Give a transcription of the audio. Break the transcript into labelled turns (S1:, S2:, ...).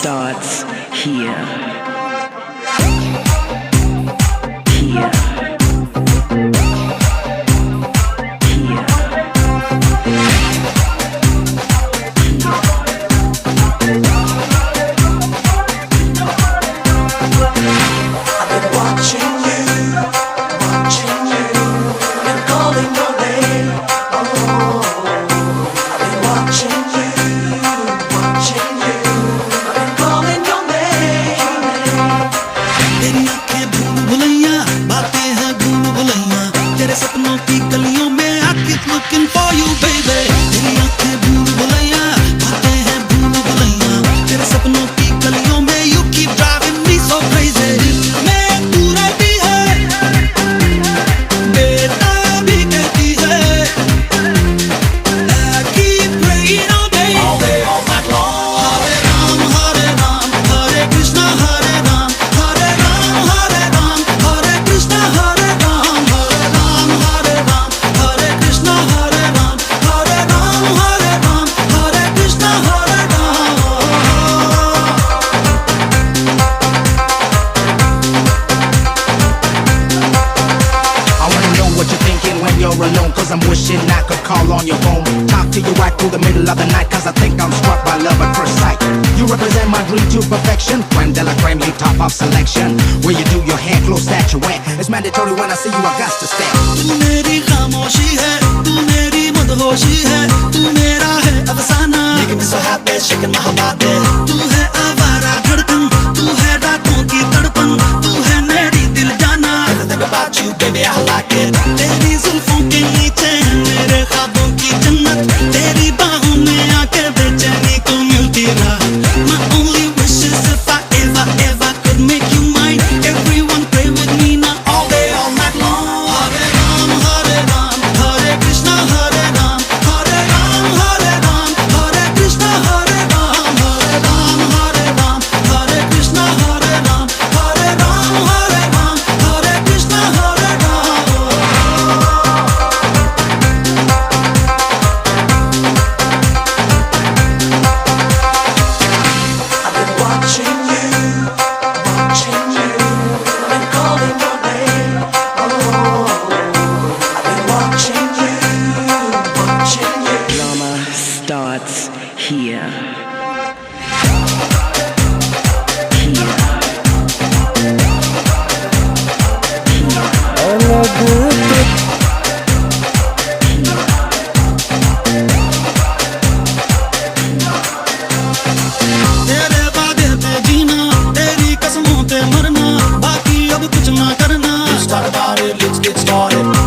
S1: starts here.
S2: भूल बातें हैं घूम भुलैया। तेरे सपनों की गलियों में I keep looking for you, baby तेरी आँखें भूल भुलैया, बातें हैं घूम भुलैया। तेरे सपनों की
S3: alone Cause I'm wishing I could call on your home, Talk to you right through the middle of the night Cause I think I'm struck by love at first sight. You represent my dream to perfection Creme de la creme, you top of selection. Where you do your hair, close statuette It's mandatory when I see you, I got to
S2: stay. baby, I like it. तेरी जुल्फों started, let's get started.